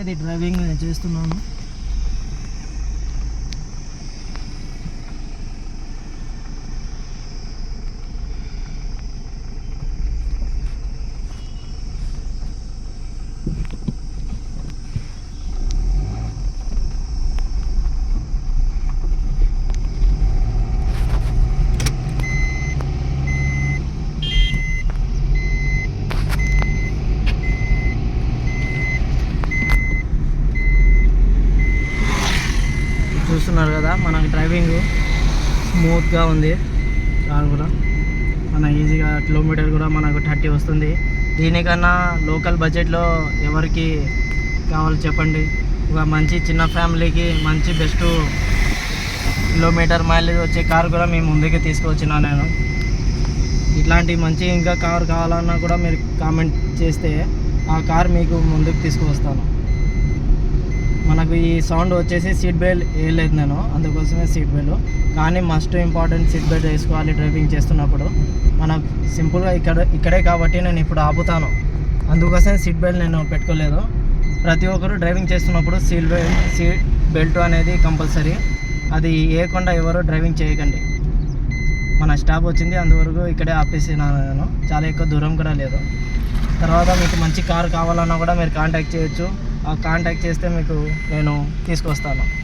ఇది డ్రైవింగ్ నేను చేస్తున్నాను. చూస్తున్నారు కదా మనకి డ్రైవింగ్ స్మూత్గా ఉంది. కారు కూడా. మన ఈజీగా కిలోమీటర్ కూడా మనకు థర్టీ వస్తుంది. దీనికన్నా లోకల్ బడ్జెట్లో ఎవరికి కావాలి చెప్పండి? ఒక మంచి చిన్న ఫ్యామిలీకి మంచి బెస్ట్ కిలోమీటర్ మైలేజ్ వచ్చే కారు కూడా మేము ముందుకు తీసుకొచ్చినా నేను. ఇట్లాంటి మంచి ఇంకా కార్ కావాలన్నా కూడా మీరు కామెంట్ చేస్తే ఆ కార్ మీకు ముందుకు తీసుకువస్తాను. మనకు ఈ సౌండ్ వచ్చేసి సీట్ బెల్ట్ వేయలేదు నేను అందుకోసమే సీట్ బెల్ట్. కానీ మస్ట్ ఇంపార్టెంట్ సీట్ బెల్ట్ వేసుకోవాలి డ్రైవింగ్ చేస్తున్నప్పుడు. మన సింపుల్గా ఇక్కడ ఇక్కడే కాబట్టి నేను ఇప్పుడు ఆపుతాను. అందుకోసమే సీట్ బెల్ట్ నేను పెట్టుకోలేదు. ప్రతి ఒక్కరు డ్రైవింగ్ చేస్తున్నప్పుడు సీట్ బెల్ట్ సీట్ బెల్ట్ అనేది కంపల్సరీ. అది వేయకుండా ఎవరు డ్రైవింగ్ చేయకండి. మన స్టాప్ వచ్చింది అందువరకు ఇక్కడే ఆపేసినాను నేను. చాలా ఎక్కువ దూరం కూడా లేదు. తర్వాత మీకు మంచి కార్ కావాలన్నా కూడా మీరు కాంటాక్ట్ చేయొచ్చు. కాంటాక్ట్ చేస్తే మీకు నేను తీసుకొస్తాను.